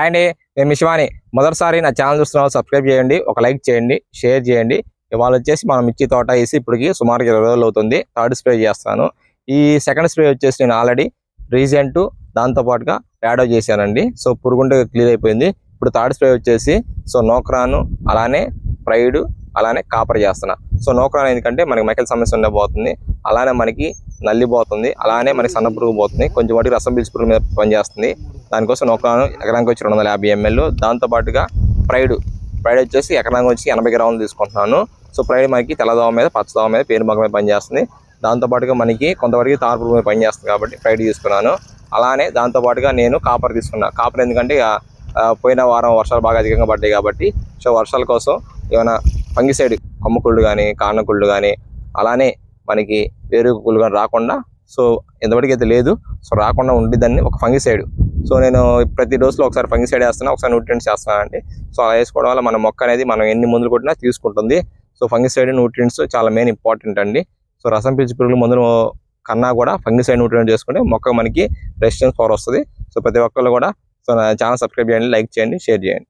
And నేను మిషవాణి. మొదటిసారి నా ఛానల్ చూస్తున్న సబ్స్క్రైబ్ చేయండి ఒక లైక్ చేయండి షేర్ చేయండి. ఇవాళ వచ్చేసి మనం మిర్చి తోట వేసి ఇప్పటికి సుమారు ఇరవై రోజులు అవుతుంది. థర్డ్ స్ప్రే చేస్తాను. ఈ సెకండ్ స్ప్రే వచ్చేసి నేను ఆల్రెడీ రీసెంట్ దాంతోపాటుగా యాడో చేశానండి. సో పురుగుంటే క్లియర్ అయిపోయింది. ఇప్పుడు థర్డ్ స్ప్రే వచ్చేసి సో నోక్రాను అలానే ప్రైడ్ అలానే కాపర్ చేస్తున్నా. సో నోక్రాన్ ఎందుకంటే మనకి మైకల్ సమస్య ఉండబోతుంది. అలానే మనకి నల్లి పోతుంది. అలానే మనకి సన్న పురుగు పోతుంది. కొంచెం వాటికి రసం పీల్చి పురుగు మీద పనిచేస్తుంది. దానికోసం నోక్రాను ఎకరానికి వచ్చి రెండు వందల యాభై ఎంఎల్. దాంతోపాటుగా ప్రైడ్ ప్రైడ్ వచ్చేసి ఎకరానికి వచ్చి ఎనభై గ్రాములు తీసుకుంటున్నాను. సో ప్రైడ్ మనకి తెల్లదోమ మీద పచ్చదోమ మీద పేరు మీద పనిచేస్తుంది. దాంతో పాటుగా మనకి కొంతవరకు తారు పురుగు మీద పనిచేస్తుంది కాబట్టి ప్రైడ్ తీసుకున్నాను. అలానే దాంతోపాటుగా నేను కాపర్ తీసుకున్నాను కాపర్ ఎందుకంటే పోయిన వారం వర్షాలు బాగా అధికంగా పడ్డాయి కాబట్టి సో వర్షాల కోసం ఏమైనా పంగిసైడ్ కొమ్మకుళ్ళు కానీ కానకుళ్ళు కానీ అలానే మనకి వేరు కానీ రాకుండా సో ఎంతవరకు అయితే లేదు సో రాకుండా ఉండిద్దని ఒక ఫంగిసైడ్. సో నేను ప్రతి డోస్లో ఒకసారి ఫంగిసైడ్ వేస్తున్నా ఒకసారి న్యూట్రియంట్స్ చేస్తున్నాను అండి. సో అలా వేసుకోవడం వల్ల మన మొక్క అనేది మనం ఎన్ని మందులు కొట్టినా తీసుకుంటుంది. సో ఫంగిసైడ్ న్యూట్రియంట్స్ చాలా మెయిన్ ఇంపార్టెంట్ అండి. సో రసం పీల్చి పురుగుల మందులు కన్నా కూడా ఫంగిసైడ్ న్యూట్రియంట్ చేసుకుంటే మొక్క మనకి రెసిస్టెన్స్ పవర్ వస్తుంది. సో ప్రతి ఒక్కళ్ళు కూడా సో నా ఛానల్ సబ్స్క్రైబ్ చేయండి లైక్ చేయండి షేర్ చేయండి.